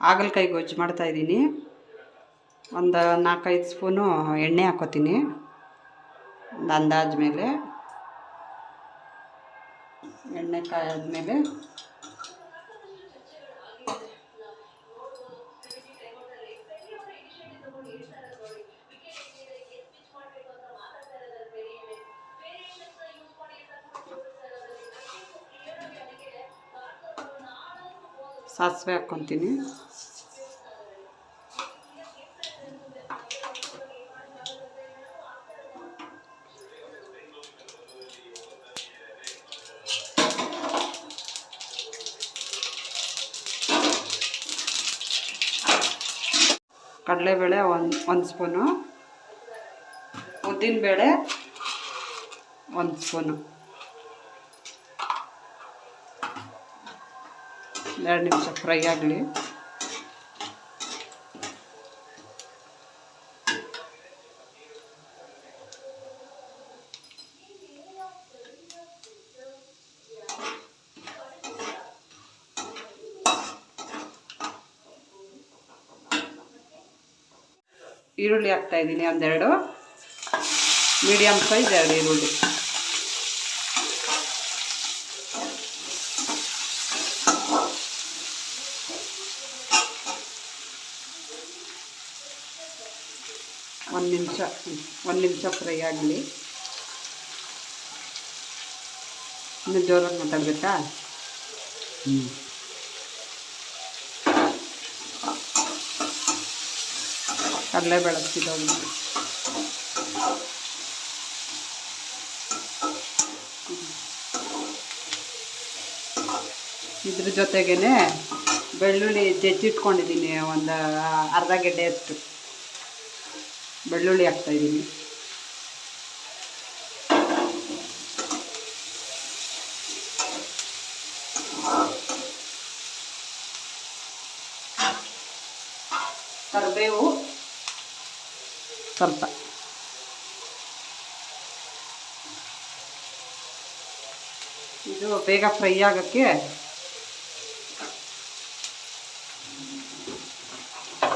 ಹಾಗಲಕಾಯಿ ಗೊಜ್ಜು ಮಾಡ್ತಾಯಿದ್ದೀನಿ ಒಂದು ನಾಲ್ಕೈದು ಸ್ಪೂನು ಎಣ್ಣೆ ಹಾಕೋತೀನಿ. ಒಂದು ಅಂದಾಜು ಮೇಲೆ. ಎಣ್ಣೆ ಕಾಯಾದ್ಮೇಲೆ ಸಾಸಿವೆ ಹಾಕ್ಕೊತೀನಿ. ಕಡಲೆಬೇಳೆ ಒಂದು ಒಂದು ಸ್ಪೂನು. ಉದ್ದಿನಬೇಳೆ ಒಂದು ಸ್ಪೂನು. ಎರಡು ನಿಮಿಷ ಫ್ರೈ ಆಗಲಿ. ಈರುಳ್ಳಿ ಹಾಕ್ತಾ ಇದ್ದೀನಿ ಒಂದೆರಡು. ಮೀಡಿಯಮ್ ಸೈಜ್ ಎರಡು ಈರುಳ್ಳಿ. ಒಂದು ನಿಮಿಷ ಒಂದು ನಿಮಿಷ ಫ್ರೈ ಆಗಲಿ. ಇನ್ನು ಜೋರಾಗಿ ಮಾತಾಡಬೇಕಾ? ಹ್ಞೂ ಕಡಲೆ ಬೆಳೆಸ್ತಿದ್ದವು ಇದ್ರ ಜೊತೆಗೇ ಬೆಳ್ಳುಳ್ಳಿ ಜಜ್ಜಿಟ್ಕೊಂಡಿದ್ದೀನಿ ಒಂದು ಅರ್ಧ ಗೆಡ್ಡೆ ಅಷ್ಟು. ಬೆಳ್ಳುಳ್ಳಿ ಹಾಕ್ತಾಯಿದ್ದೀನಿ ಕರಿಬೇವು. ಸ್ವಲ್ಪ. ಇದು ಬೇಗ ಫ್ರೈ ಆಗೋಕ್ಕೆ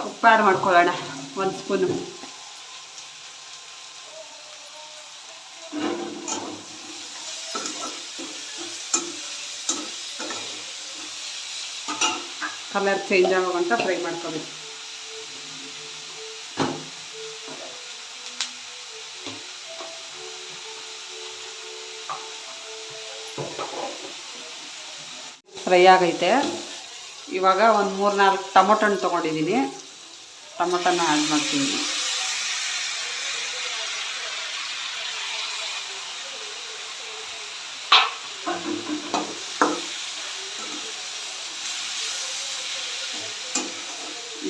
ಉಪ್ಪು ಆ್ಯಡ್ ಮಾಡ್ಕೊಳ್ಳೋಣ ಒಂದು ಸ್ಪೂನು. ಕಲರ್ ಚೇಂಜ್ ಆಗೋಗಂಟ ಫ್ರೈ ಮಾಡ್ಕೋಬೇಕು. ಫ್ರೈ ಆಗೈತೆ. ಇವಾಗ ಒಂದು ಮೂರು ನಾಲ್ಕು ಟೊಮೊಟೊ ಹಣ್ಣು ತೊಗೊಂಡಿದ್ದೀನಿ ಟೊಮೊಟೊನ ಆ್ಯಡ್ ಮಾಡ್ತೀನಿ.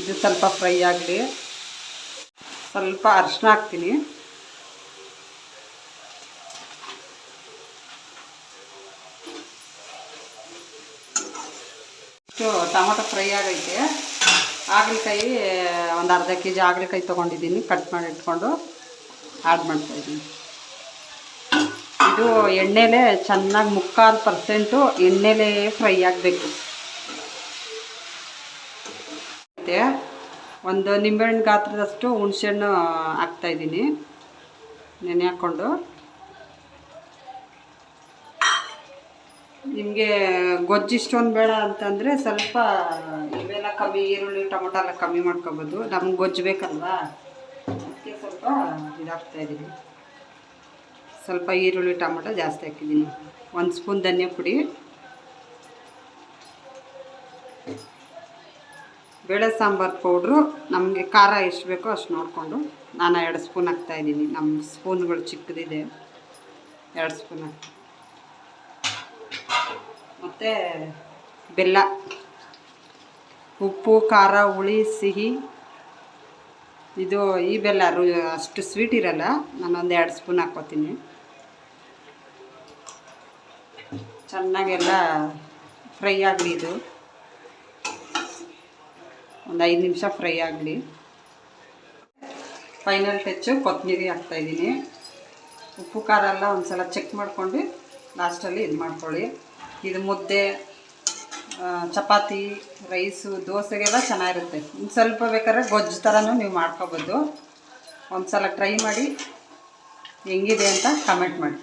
ಇದು ಸ್ವಲ್ಪ ಫ್ರೈ ಆಗಲಿ. ಸ್ವಲ್ಪ ಅರಿಶಿನ ಹಾಕ್ತೀನಿ. ಟೊಮೊಟೊ ಫ್ರೈ ಆಗೈತೆ. ಹಾಗಲಕಾಯಿ ಒಂದು ಅರ್ಧ ಕೆ ಜಿ ಹಾಗಲಕಾಯಿ ತೊಗೊಂಡಿದ್ದೀನಿ. ಕಟ್ ಮಾಡಿ ಇಟ್ಕೊಂಡು ಆ್ಯಡ್ ಮಾಡ್ತಾಯಿದ್ದೀನಿ ಇದು ಎಣ್ಣೆಲೆ ಚೆನ್ನಾಗಿ ಮುಕ್ಕಾಲು ಪರ್ಸೆಂಟು ಎಣ್ಣೆಲೇ ಫ್ರೈ ಆಗಬೇಕು. ಮತ್ತು ಒಂದು ನಿಂಬೆಹಣ್ಣು ಗಾತ್ರದಷ್ಟು ಹುಣಸೆಹಣ್ಣು ಹಾಕ್ತಾಯಿದ್ದೀನಿ ನೆನೆ ಹಾಕ್ಕೊಂಡು. ನಿಮಗೆ ಗೊಜ್ಜು ಇಷ್ಟೊಂದು ಬೇಡ ಅಂತಂದರೆ ಸ್ವಲ್ಪ ಇವೆಲ್ಲ ಕಮ್ಮಿ, ಈರುಳ್ಳಿ, ಟೊಮೊಟೊ ಎಲ್ಲ ಕಮ್ಮಿ ಮಾಡ್ಕೊಬೋದು. ನಮ್ಗೆ ಗೊಜ್ಜು ಬೇಕಲ್ವಾ? ಅದಕ್ಕೆ ಸ್ವಲ್ಪ ಇದಾಗ್ತಾಯಿದ್ದೀನಿ ಸ್ವಲ್ಪ ಈರುಳ್ಳಿ, ಟೊಮೊಟೊ ಜಾಸ್ತಿ ಹಾಕಿದ್ದೀನಿ. ಒಂದು ಸ್ಪೂನ್ ಧನಿಯಾ ಪುಡಿ ಬೇಳೆ ಸಾಂಬಾರು ಪೌಡ್ರು, ನಮಗೆ ಖಾರ ಎಷ್ಟು ಬೇಕೋ ಅಷ್ಟು ನೋಡಿಕೊಂಡು ನಾನು ಎರಡು ಸ್ಪೂನ್ ಹಾಕ್ತಾಯಿದ್ದೀನಿ ನಮ್ಮ ಸ್ಪೂನ್ಗಳು ಚಿಕ್ಕದಿದೆ. ಎರಡು ಸ್ಪೂನ್ ಮತ್ತು ಬೆಲ್ಲ, ಉಪ್ಪು, ಖಾರ, ಹುಳಿ, ಸಿಹಿ. ಇದು ಈ ಬೆಲ್ಲ ರು, ಅಷ್ಟು ಸ್ವೀಟ್ ಇರಲ್ಲ, ನಾನೊಂದು ಎರಡು ಸ್ಪೂನ್ ಹಾಕ್ಕೋತೀನಿ. ಚೆನ್ನಾಗೆಲ್ಲ ಫ್ರೈ ಆಗಲಿ ಇದು. ಒಂದು ಐದು ನಿಮಿಷ ಫ್ರೈ ಆಗಲಿ. ಫೈನಲ್ ಟಚ್ಚು ಕೊತ್ತಂಬರಿ ಹಾಕ್ತಾಯಿದ್ದೀನಿ ಉಪ್ಪು, ಖಾರ ಎಲ್ಲ ಒಂದು ಸಲ ಚೆಕ್ ಮಾಡ್ಕೊಂಡು ಲಾಸ್ಟಲ್ಲಿ ಇದು ಮಾಡ್ಕೊಳ್ಳಿ. ಇದು ಮುದ್ದೆ ಚಪಾತಿ, ರೈಸು ದೋಸೆಗೆಲ್ಲ ಚೆನ್ನಾಗಿರುತ್ತೆ. ಒಂದು ಸ್ವಲ್ಪ ಬೇಕಾದ್ರೆ ಗೊಜ್ಜು ಥರನೂ ನೀವು ಮಾಡ್ಕೋಬೋದು. ಒಂದು ಸಲ ಟ್ರೈ ಮಾಡಿ ಹೆಂಗಿದೆ ಅಂತ ಕಮೆಂಟ್ ಮಾಡಿ.